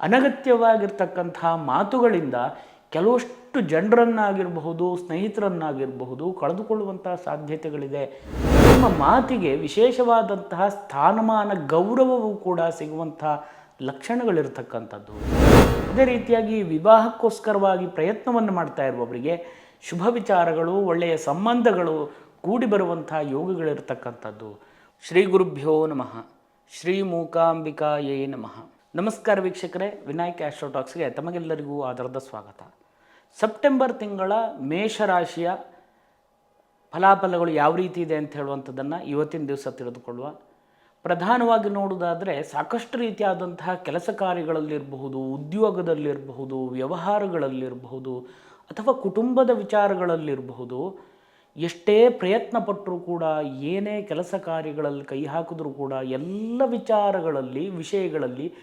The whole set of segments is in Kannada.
ಅನಗತ್ಯವಾಗಿರ್ತಕ್ಕಂಥ ಮಾತುಗಳಿಂದ ಕೆಲವಷ್ಟು ಜನರನ್ನಾಗಿರಬಹುದು, ಸ್ನೇಹಿತರನ್ನಾಗಿರಬಹುದು ಕಳೆದುಕೊಳ್ಳುವಂಥ ಸಾಧ್ಯತೆಗಳಿದೆ. ನಿಮ್ಮ ಮಾತಿಗೆ ವಿಶೇಷವಾದಂತಹ ಸ್ಥಾನಮಾನ, ಗೌರವವೂ ಕೂಡ ಸಿಗುವಂಥ ಲಕ್ಷಣಗಳಿರ್ತಕ್ಕಂಥದ್ದು. ಅದೇ ರೀತಿಯಾಗಿ ವಿವಾಹಕ್ಕೋಸ್ಕರವಾಗಿ ಪ್ರಯತ್ನವನ್ನು ಮಾಡ್ತಾ ಇರುವವರಿಗೆ ಶುಭ ವಿಚಾರಗಳು, ಒಳ್ಳೆಯ ಸಂಬಂಧಗಳು ಕೂಡಿ ಬರುವಂಥ ಯೋಗಗಳಿರ್ತಕ್ಕಂಥದ್ದು. ಶ್ರೀ ಗುರುಭ್ಯೋ ನಮಃ. ಶ್ರೀ ಮೂಕಾಂಬಿಕಾಯೇ ನಮಃ. ನಮಸ್ಕಾರ ವೀಕ್ಷಕರೇ, ವಿನಾಯಕ್ ಆಸ್ಟ್ರೋಟಾಕ್ಸ್ಗೆ ತಮಗೆಲ್ಲರಿಗೂ ಆಧಾರದ ಸ್ವಾಗತ. ಸೆಪ್ಟೆಂಬರ್ ತಿಂಗಳ ಮೇಷರಾಶಿಯ ಫಲಾಫಲಗಳು ಯಾವ ರೀತಿ ಇದೆ ಅಂತ ಹೇಳುವಂಥದ್ದನ್ನು ಇವತ್ತಿನ ದಿವಸ ತಿಳಿದುಕೊಳ್ಳುವ. ಪ್ರಧಾನವಾಗಿ ನೋಡುವುದಾದರೆ, ಸಾಕಷ್ಟು ರೀತಿಯಾದಂತಹ ಕೆಲಸ ಕಾರ್ಯಗಳಲ್ಲಿರಬಹುದು, ಉದ್ಯೋಗದಲ್ಲಿರಬಹುದು, ವ್ಯವಹಾರಗಳಲ್ಲಿರಬಹುದು, ಅಥವಾ ಕುಟುಂಬದ ವಿಚಾರಗಳಲ್ಲಿರಬಹುದು. ಎಷ್ಟೇ ಪ್ರಯತ್ನ ಪಟ್ಟರೂ ಕೂಡ, ಏನೇ ಕೆಲಸ ಕಾರ್ಯಗಳಲ್ಲಿ ಕೈ ಹಾಕಿದ್ರೂ ಕೂಡ, ಎಲ್ಲ ವಿಚಾರಗಳಲ್ಲಿ, ವಿಷಯಗಳಲ್ಲಿ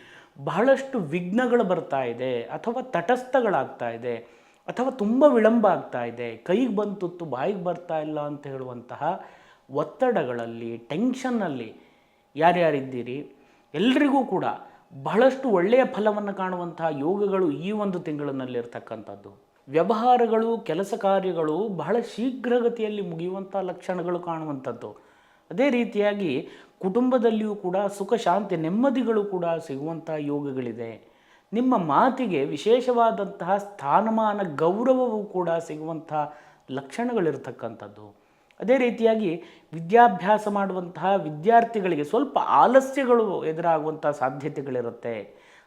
ಬಹಳಷ್ಟು ವಿಘ್ನಗಳು ಬರ್ತಾ ಇದೆ ಅಥವಾ ತಟಸ್ಥಗಳಾಗ್ತಾ ಇದೆ ಅಥವಾ ತುಂಬ ವಿಳಂಬ ಆಗ್ತಾ ಇದೆ. ಕೈಗೆ ಬಂತುತ್ತು ಬಾಯಿಗೆ ಬರ್ತಾ ಇಲ್ಲ ಅಂತ ಹೇಳುವಂತಹ ಒತ್ತಡಗಳಲ್ಲಿ ಟೆನ್ಷನ್ನಲ್ಲಿ ಯಾರ್ಯಾರಿದ್ದೀರಿ? ಎಲ್ರಿಗೂ ಕೂಡ ಬಹಳಷ್ಟು ಒಳ್ಳೆಯ ಫಲವನ್ನು ಕಾಣುವಂತಹ ಯೋಗಗಳು ಈ ಒಂದು ತಿಂಗಳಿನಲ್ಲಿರ್ತಕ್ಕಂಥದ್ದು ವ್ಯವಹಾರಗಳು, ಕೆಲಸ ಕಾರ್ಯಗಳು ಬಹಳ ಶೀಘ್ರಗತಿಯಲ್ಲಿ ಮುಗಿಯುವಂಥ ಲಕ್ಷಣಗಳು ಕಾಣುವಂಥದ್ದು. ಅದೇ ರೀತಿಯಾಗಿ ಕುಟುಂಬದಲ್ಲಿಯೂ ಕೂಡ ಸುಖ, ಶಾಂತಿ, ನೆಮ್ಮದಿಗಳು ಕೂಡ ಸಿಗುವಂಥ ಯೋಗಗಳಿದೆ. ನಿಮ್ಮ ಮಾತಿಗೆ ವಿಶೇಷವಾದಂತಹ ಸ್ಥಾನಮಾನ, ಗೌರವವೂ ಕೂಡ ಸಿಗುವಂಥ ಲಕ್ಷಣಗಳಿರ್ತಕ್ಕಂಥದ್ದು. ಅದೇ ರೀತಿಯಾಗಿ ವಿದ್ಯಾಭ್ಯಾಸ ಮಾಡುವಂತಹ ವಿದ್ಯಾರ್ಥಿಗಳಿಗೆ ಸ್ವಲ್ಪ ಆಲಸ್ಯಗಳು ಎದುರಾಗುವಂಥ ಸಾಧ್ಯತೆಗಳಿರುತ್ತೆ.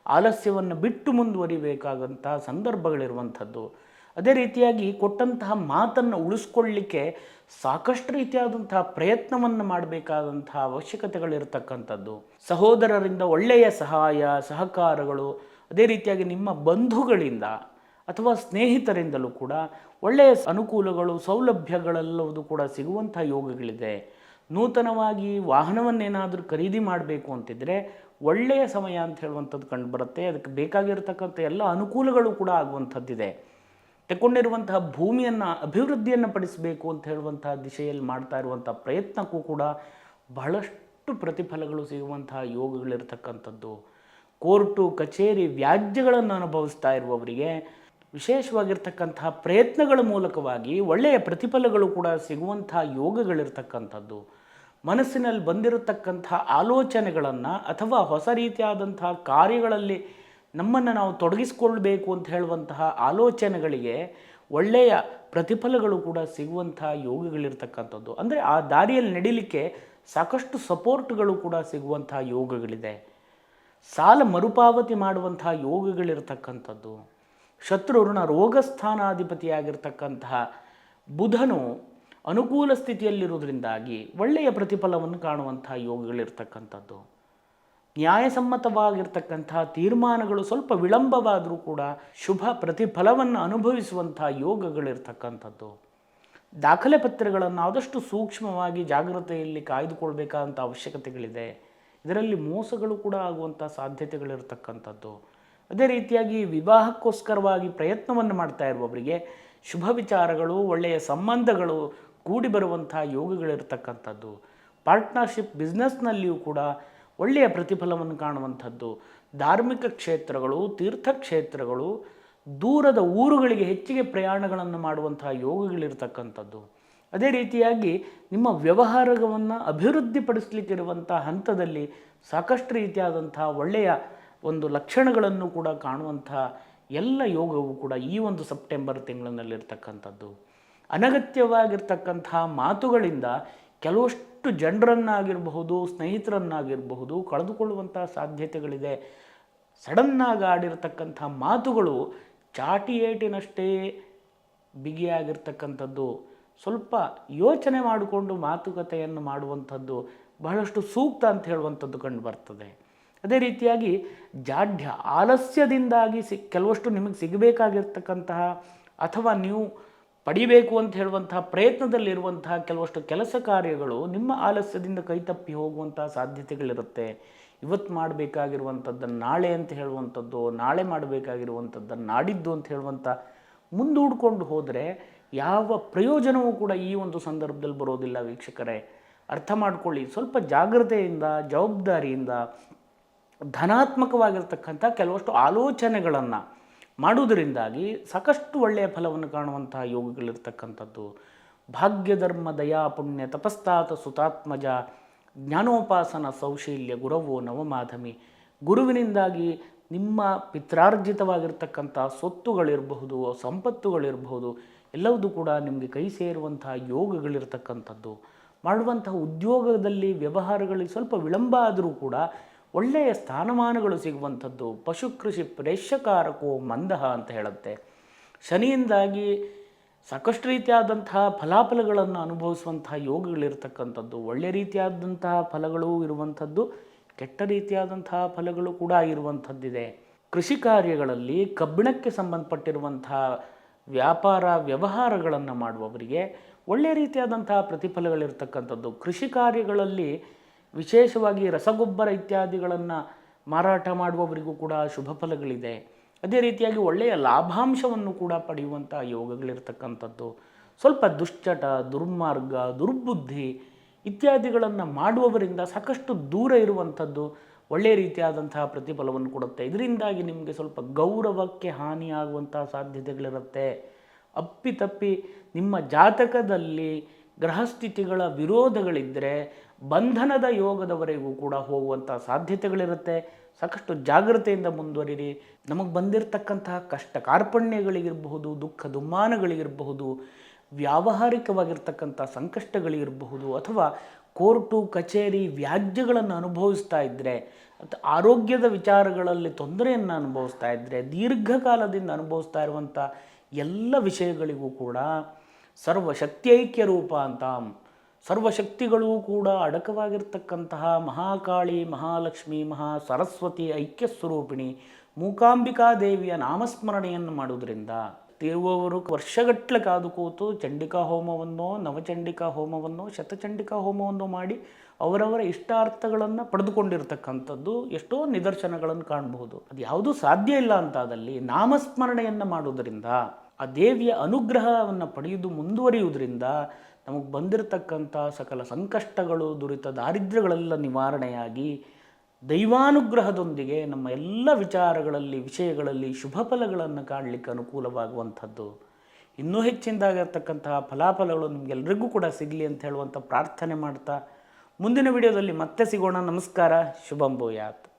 ಆಲಸ್ಯವನ್ನು ಬಿಟ್ಟು ಮುಂದುವರಿಬೇಕಾದಂಥ ಸಂದರ್ಭಗಳಿರುವಂಥದ್ದು. ಅದೇ ರೀತಿಯಾಗಿ ಕೊಟ್ಟಂತಹ ಮಾತನ್ನು ಉಳಿಸ್ಕೊಳ್ಳಿಕ್ಕೆ ಸಾಕಷ್ಟು ರೀತಿಯಾದಂತಹ ಪ್ರಯತ್ನವನ್ನು ಮಾಡಬೇಕಾದಂತಹ ಅವಶ್ಯಕತೆಗಳಿರತಕ್ಕಂಥದ್ದು. ಸಹೋದರರಿಂದ ಒಳ್ಳೆಯ ಸಹಾಯ, ಸಹಕಾರಗಳು, ಅದೇ ರೀತಿಯಾಗಿ ನಿಮ್ಮ ಬಂಧುಗಳಿಂದ ಅಥವಾ ಸ್ನೇಹಿತರಿಂದಲೂ ಕೂಡ ಒಳ್ಳೆಯ ಅನುಕೂಲಗಳು ಸೌಲಭ್ಯಗಳೆಲ್ಲವೂ ಕೂಡ ಸಿಗುವಂಥ ಯೋಗಗಳಿದೆ. ನೂತನವಾಗಿ ವಾಹನವನ್ನೇನಾದರೂ ಖರೀದಿ ಮಾಡಬೇಕು ಅಂತಿದ್ರೆ ಒಳ್ಳೆಯ ಸಮಯ ಅಂತ ಹೇಳುವಂಥದ್ದು ಕಂಡುಬರುತ್ತೆ ಅದಕ್ಕೆ ಬೇಕಾಗಿರ್ತಕ್ಕಂಥ ಎಲ್ಲ ಅನುಕೂಲಗಳು ಕೂಡ ಆಗುವಂಥದ್ದಿದೆ. ತಗೊಂಡಿರುವಂತಹ ಭೂಮಿಯನ್ನು ಅಭಿವೃದ್ಧಿಯನ್ನು ಪಡಿಸಬೇಕು ಅಂತ ಹೇಳುವಂತಹ ದಿಶೆಯಲ್ಲಿ ಮಾಡ್ತಾ ಇರುವಂಥ ಪ್ರಯತ್ನಕ್ಕೂ ಕೂಡ ಬಹಳಷ್ಟು ಪ್ರತಿಫಲಗಳು ಸಿಗುವಂತಹ ಯೋಗಗಳಿರ್ತಕ್ಕಂಥದ್ದು. ಕೋರ್ಟು, ಕಚೇರಿ ವ್ಯಾಜ್ಯಗಳನ್ನು ಅನುಭವಿಸ್ತಾ ಇರುವವರಿಗೆ ವಿಶೇಷವಾಗಿರ್ತಕ್ಕಂತಹ ಪ್ರಯತ್ನಗಳ ಮೂಲಕವಾಗಿ ಒಳ್ಳೆಯ ಪ್ರತಿಫಲಗಳು ಕೂಡ ಸಿಗುವಂತಹ ಯೋಗಗಳಿರ್ತಕ್ಕಂಥದ್ದು. ಮನಸ್ಸಿನಲ್ಲಿ ಬಂದಿರತಕ್ಕಂಥ ಆಲೋಚನೆಗಳನ್ನು ಅಥವಾ ಹೊಸ ರೀತಿಯಾದಂತಹ ಕಾರ್ಯಗಳಲ್ಲಿ ನಮ್ಮನ್ನು ನಾವು ತೊಡಗಿಸ್ಕೊಳ್ಬೇಕು ಅಂತ ಹೇಳುವಂತಹ ಆಲೋಚನೆಗಳಿಗೆ ಒಳ್ಳೆಯ ಪ್ರತಿಫಲಗಳು ಕೂಡ ಸಿಗುವಂತಹ ಯೋಗಗಳಿರ್ತಕ್ಕಂಥದ್ದು. ಅಂದರೆ ಆ ದಾರಿಯಲ್ಲಿ ನಡೀಲಿಕ್ಕೆ ಸಾಕಷ್ಟು ಸಪೋರ್ಟ್ಗಳು ಕೂಡ ಸಿಗುವಂತಹ ಯೋಗಗಳಿದೆ. ಸಾಲ ಮರುಪಾವತಿ ಮಾಡುವಂತಹ ಯೋಗಗಳಿರ್ತಕ್ಕಂಥದ್ದು. ಶತ್ರುಋಣ ರೋಗಸ್ಥಾನಾಧಿಪತಿಯಾಗಿರ್ತಕ್ಕಂತಹ ಬುಧನು ಅನುಕೂಲ ಸ್ಥಿತಿಯಲ್ಲಿರುವುದರಿಂದಾಗಿ ಒಳ್ಳೆಯ ಪ್ರತಿಫಲವನ್ನು ಕಾಣುವಂತಹ ಯೋಗಗಳಿರ್ತಕ್ಕಂಥದ್ದು. ನ್ಯಾಯಸಮ್ಮತವಾಗಿರ್ತಕ್ಕಂತಹ ತೀರ್ಮಾನಗಳು ಸ್ವಲ್ಪ ವಿಳಂಬವಾದರೂ ಕೂಡ ಶುಭ ಪ್ರತಿಫಲವನ್ನು ಅನುಭವಿಸುವಂಥ ಯೋಗಗಳಿರ್ತಕ್ಕಂಥದ್ದು. ದಾಖಲೆ ಪತ್ರಗಳನ್ನು ಆದಷ್ಟು ಸೂಕ್ಷ್ಮವಾಗಿ ಜಾಗ್ರತೆಯಲ್ಲಿ ಕಾಯ್ದುಕೊಳ್ಬೇಕಾದಂಥ ಅವಶ್ಯಕತೆಗಳಿದೆ. ಇದರಲ್ಲಿ ಮೋಸಗಳು ಕೂಡ ಆಗುವಂಥ ಸಾಧ್ಯತೆಗಳಿರ್ತಕ್ಕಂಥದ್ದು. ಅದೇ ರೀತಿಯಾಗಿ ವಿವಾಹಕ್ಕೋಸ್ಕರವಾಗಿ ಪ್ರಯತ್ನವನ್ನು ಮಾಡ್ತಾ ಇರುವವರಿಗೆ ಶುಭ ವಿಚಾರಗಳು, ಒಳ್ಳೆಯ ಸಂಬಂಧಗಳು ಕೂಡಿ ಬರುವಂಥ ಯೋಗಗಳಿರ್ತಕ್ಕಂಥದ್ದು. ಪಾರ್ಟ್ನರ್ಶಿಪ್ ಬಿಸ್ನೆಸ್ನಲ್ಲಿಯೂ ಕೂಡ ಒಳ್ಳೆಯ ಪ್ರತಿಫಲವನ್ನು ಕಾಣುವಂಥದ್ದು. ಧಾರ್ಮಿಕ ಕ್ಷೇತ್ರಗಳು, ತೀರ್ಥಕ್ಷೇತ್ರಗಳು, ದೂರದ ಊರುಗಳಿಗೆ ಹೆಚ್ಚಿಗೆ ಪ್ರಯಾಣಗಳನ್ನು ಮಾಡುವಂತಹ ಯೋಗಗಳಿರ್ತಕ್ಕಂಥದ್ದು. ಅದೇ ರೀತಿಯಾಗಿ ನಿಮ್ಮ ವ್ಯವಹಾರವನ್ನು ಅಭಿವೃದ್ಧಿಪಡಿಸಲಿಕ್ಕಿರುವಂಥ ಹಂತದಲ್ಲಿ ಸಾಕಷ್ಟು ರೀತಿಯಾದಂಥ ಒಳ್ಳೆಯ ಒಂದು ಲಕ್ಷಣಗಳನ್ನು ಕೂಡ ಕಾಣುವಂಥ ಎಲ್ಲ ಯೋಗವು ಕೂಡ ಈ ಒಂದು ಸೆಪ್ಟೆಂಬರ್ ತಿಂಗಳಿನಲ್ಲಿರ್ತಕ್ಕಂಥದ್ದು. ಅನಗತ್ಯವಾಗಿರ್ತಕ್ಕಂಥ ಮಾತುಗಳಿಂದ ಕೆಲವಷ್ಟು ಜನರನ್ನಾಗಿರಬಹುದು, ಸ್ನೇಹಿತರನ್ನಾಗಿರಬಹುದು, ಕಳೆದುಕೊಳ್ಳುವಂಥ ಸಾಧ್ಯತೆಗಳಿದೆ. ಸಡನ್ನಾಗಿ ಆಡಿರ್ತಕ್ಕಂಥ ಮಾತುಗಳು ಚಾಟಿಯೇಟಿನಷ್ಟೇ ಬಿಗಿಯಾಗಿರ್ತಕ್ಕಂಥದ್ದು. ಸ್ವಲ್ಪ ಯೋಚನೆ ಮಾಡಿಕೊಂಡು ಮಾತುಕತೆಯನ್ನು ಮಾಡುವಂಥದ್ದು ಬಹಳಷ್ಟು ಸೂಕ್ತ ಅಂತ ಹೇಳುವಂಥದ್ದು ಕಂಡು ಬರ್ತದೆ. ಅದೇ ರೀತಿಯಾಗಿ ಜಾಢ್ಯ ಆಲಸ್ಯದಿಂದಾಗಿ ಸಿ, ಕೆಲವಷ್ಟು ನಿಮಗೆ ಸಿಗಬೇಕಾಗಿರ್ತಕ್ಕಂತಹ ಅಥವಾ ನೀವು ಪಡಿಬೇಕು ಅಂತ ಹೇಳುವಂಥ ಪ್ರಯತ್ನದಲ್ಲಿರುವಂಥ ಕೆಲವಷ್ಟು ಕೆಲಸ ಕಾರ್ಯಗಳು ನಿಮ್ಮ ಆಲಸ್ಯದಿಂದ ಕೈತಪ್ಪಿ ಹೋಗುವಂಥ ಸಾಧ್ಯತೆಗಳಿರುತ್ತೆ. ಇವತ್ತು ಮಾಡಬೇಕಾಗಿರುವಂಥದ್ದನ್ನು ನಾಳೆ ಅಂತ ಹೇಳುವಂಥದ್ದು, ನಾಳೆ ಮಾಡಬೇಕಾಗಿರುವಂಥದ್ದನ್ನು ನಾಡಿದ್ದು ಅಂತ ಹೇಳುವಂಥ ಮುಂದೂಡ್ಕೊಂಡು ಹೋದರೆ ಯಾವ ಪ್ರಯೋಜನವೂ ಕೂಡ ಈ ಒಂದು ಸಂದರ್ಭದಲ್ಲಿ ಬರೋದಿಲ್ಲ ವೀಕ್ಷಕರೇ. ಅರ್ಥ ಮಾಡ್ಕೊಳ್ಳಿ, ಸ್ವಲ್ಪ ಜಾಗ್ರತೆಯಿಂದ, ಜವಾಬ್ದಾರಿಯಿಂದ, ಧನಾತ್ಮಕವಾಗಿರ್ತಕ್ಕಂಥ ಕೆಲವಷ್ಟು ಆಲೋಚನೆಗಳನ್ನು ಮಾಡುವುದರಿಂದಾಗಿ ಸಾಕಷ್ಟು ಒಳ್ಳೆಯ ಫಲವನ್ನು ಕಾಣುವಂತಹ ಯೋಗಗಳಿರ್ತಕ್ಕಂಥದ್ದು. ಭಾಗ್ಯಧರ್ಮ, ದಯಾ, ಪುಣ್ಯ ತಪಸ್ತಾತ ಸುತಾತ್ಮಜ, ಜ್ಞಾನೋಪಾಸನ, ಸೌಶೀಲ್ಯ, ಗುರವೋ, ನವಮಾಧಮಿ. ಗುರುವಿನಿಂದಾಗಿ ನಿಮ್ಮ ಪಿತ್ರಾರ್ಜಿತವಾಗಿರ್ತಕ್ಕಂಥ ಸೊತ್ತುಗಳಿರಬಹುದು ಸಂಪತ್ತುಗಳಿರಬಹುದು, ಎಲ್ಲವೂ ಕೂಡ ನಿಮಗೆ ಕೈ ಸೇರುವಂತಹ ಯೋಗಗಳಿರ್ತಕ್ಕಂಥದ್ದು. ಮಾಡುವಂತಹ ಉದ್ಯೋಗದಲ್ಲಿ ವ್ಯವಹಾರಗಳಿಗೆ ಸ್ವಲ್ಪ ವಿಳಂಬ ಆದರೂ ಕೂಡ ಒಳ್ಳೆಯ ಸ್ಥಾನಮಾನಗಳು ಸಿಗುವಂಥದ್ದು ಪಶು ಕೃಷಿ ಪ್ರೇಷಕಾರಕೋ ಮಂದಹ ಅಂತ ಹೇಳುತ್ತೆ. ಶನಿಯಿಂದಾಗಿ ಸಾಕಷ್ಟು ರೀತಿಯಾದಂತಹ ಫಲಾಫಲಗಳನ್ನು ಅನುಭವಿಸುವಂತಹ ಯೋಗಗಳಿರ್ತಕ್ಕಂಥದ್ದು ಒಳ್ಳೆಯ ರೀತಿಯಾದಂತಹ ಫಲಗಳು ಇರುವಂಥದ್ದು, ಕೆಟ್ಟ ರೀತಿಯಾದಂತಹ ಫಲಗಳು ಕೂಡ ಇರುವಂಥದ್ದಿದೆ. ಕೃಷಿ ಕಾರ್ಯಗಳಲ್ಲಿ ಕಬ್ಬಿಣಕ್ಕೆ ಸಂಬಂಧಪಟ್ಟಿರುವಂತಹ ವ್ಯಾಪಾರ ವ್ಯವಹಾರಗಳನ್ನು ಮಾಡುವವರಿಗೆ ಒಳ್ಳೆಯ ರೀತಿಯಾದಂತಹ ಪ್ರತಿಫಲಗಳಿರ್ತಕ್ಕಂಥದ್ದು. ಕೃಷಿ ಕಾರ್ಯಗಳಲ್ಲಿ ವಿಶೇಷವಾಗಿ ರಸಗೊಬ್ಬರ ಇತ್ಯಾದಿಗಳನ್ನು ಮಾರಾಟ ಮಾಡುವವರಿಗೂ ಕೂಡ ಶುಭ ಫಲಗಳಿದೆ. ಅದೇ ರೀತಿಯಾಗಿ ಒಳ್ಳೆಯ ಲಾಭಾಂಶವನ್ನು ಕೂಡ ಪಡೆಯುವಂಥ ಯೋಗಗಳಿರ್ತಕ್ಕಂಥದ್ದು. ಸ್ವಲ್ಪ ದುಶ್ಚಟ, ದುರ್ಮಾರ್ಗ, ದುರ್ಬುದ್ಧಿ ಇತ್ಯಾದಿಗಳನ್ನು ಮಾಡುವವರಿಂದ ಸಾಕಷ್ಟು ದೂರ ಇರುವಂಥದ್ದು ಒಳ್ಳೆಯ ರೀತಿಯಾದಂತಹ ಪ್ರತಿಫಲವನ್ನು ಕೊಡುತ್ತೆ. ಇದರಿಂದಾಗಿ ನಿಮಗೆ ಸ್ವಲ್ಪ ಗೌರವಕ್ಕೆ ಹಾನಿಯಾಗುವಂತಹ ಸಾಧ್ಯತೆಗಳಿರುತ್ತೆ. ಅಪ್ಪಿತಪ್ಪಿ ನಿಮ್ಮ ಜಾತಕದಲ್ಲಿ ಗ್ರಹಸ್ಥಿತಿಗಳ ವಿರೋಧಗಳಿದ್ದರೆ ಬಂಧನದ ಯೋಗದವರೆಗೂ ಕೂಡ ಹೋಗುವಂಥ ಸಾಧ್ಯತೆಗಳಿರುತ್ತೆ. ಸಾಕಷ್ಟು ಜಾಗ್ರತೆಯಿಂದ ಮುಂದುವರಿರಿ. ನಮಗೆ ಬಂದಿರತಕ್ಕಂತಹ ಕಷ್ಟ ಕಾರ್ಪಣ್ಯಗಳಿಗಿರಬಹುದು, ದುಃಖ ದುಮ್ಮಾನಗಳಿಗಿರಬಹುದು, ವ್ಯಾವಹಾರಿಕವಾಗಿರ್ತಕ್ಕಂಥ ಸಂಕಷ್ಟಗಳಿರಬಹುದು ಅಥವಾ ಕೋರ್ಟು, ಕಚೇರಿ ವ್ಯಾಜ್ಯಗಳನ್ನು ಅನುಭವಿಸ್ತಾ ಇದ್ದರೆ ಮತ್ತು ಆರೋಗ್ಯದ ವಿಚಾರಗಳಲ್ಲಿ ತೊಂದರೆಯನ್ನು ಅನುಭವಿಸ್ತಾ ಇದ್ದರೆ ದೀರ್ಘಕಾಲದಿಂದ ಅನುಭವಿಸ್ತಾ ಇರುವಂಥ ಎಲ್ಲ ವಿಷಯಗಳಿಗೂ ಕೂಡ ಸರ್ವಶಕ್ತೈಕ್ಯ ರೂಪ ಅಂತ ಸರ್ವಶಕ್ತಿಗಳೂ ಕೂಡ ಅಡಕವಾಗಿರ್ತಕ್ಕಂತಹ ಮಹಾಕಾಳಿ, ಮಹಾಲಕ್ಷ್ಮಿ ಮಹಾ ಸರಸ್ವತಿ ಐಕ್ಯ ಸ್ವರೂಪಿಣಿ ಮೂಕಾಂಬಿಕಾ ದೇವಿಯ ನಾಮಸ್ಮರಣೆಯನ್ನು ಮಾಡುವುದರಿಂದ ತಿರುವವರು ವರ್ಷಗಟ್ಟಲೆ ಕಾದು ಕೂತು ಚಂಡಿಕಾ ಹೋಮವನ್ನೋ, ನವಚಂಡಿಕಾ ಹೋಮವನ್ನೋ, ಶತಚಂಡಿಕಾ ಹೋಮವನ್ನು ಮಾಡಿ ಅವರವರ ಇಷ್ಟಾರ್ಥಗಳನ್ನು ಪಡೆದುಕೊಂಡಿರ್ತಕ್ಕಂಥದ್ದು ಎಷ್ಟೋ ನಿದರ್ಶನಗಳನ್ನು ಕಾಣಬಹುದು. ಅದು ಯಾವುದೂ ಸಾಧ್ಯ ಇಲ್ಲ ಅಂತಾದಲ್ಲಿ ನಾಮಸ್ಮರಣೆಯನ್ನು ಮಾಡುವುದರಿಂದ, ಆ ದೇವಿಯ ಅನುಗ್ರಹವನ್ನು ಪಡೆಯುವುದು ಮುಂದುವರಿಯುವುದರಿಂದ ನಮಗೆ ಬಂದಿರತಕ್ಕಂಥ ಸಕಲ ಸಂಕಷ್ಟಗಳು, ದುರಿತ, ದಾರಿದ್ರ್ಯಗಳೆಲ್ಲ ನಿವಾರಣೆಯಾಗಿ ದೈವಾನುಗ್ರಹದೊಂದಿಗೆ ನಮ್ಮ ಎಲ್ಲ ವಿಚಾರಗಳಲ್ಲಿ, ವಿಷಯಗಳಲ್ಲಿ ಶುಭ ಫಲಗಳನ್ನು ಕಾಣಲಿಕ್ಕೆ ಅನುಕೂಲವಾಗುವಂಥದ್ದು. ಇನ್ನೂ ಹೆಚ್ಚಿನದಾಗಿರ್ತಕ್ಕಂತಹ ಫಲಾಫಲಗಳು ನಿಮಗೆಲ್ಲರಿಗೂ ಕೂಡ ಸಿಗಲಿ ಅಂತ ಹೇಳುವಂಥ ಪ್ರಾರ್ಥನೆ ಮಾಡ್ತಾ ಮುಂದಿನ ವಿಡಿಯೋದಲ್ಲಿ ಮತ್ತೆ ಸಿಗೋಣ. ನಮಸ್ಕಾರ. ಶುಭಂ ಭೂಯಾತ್.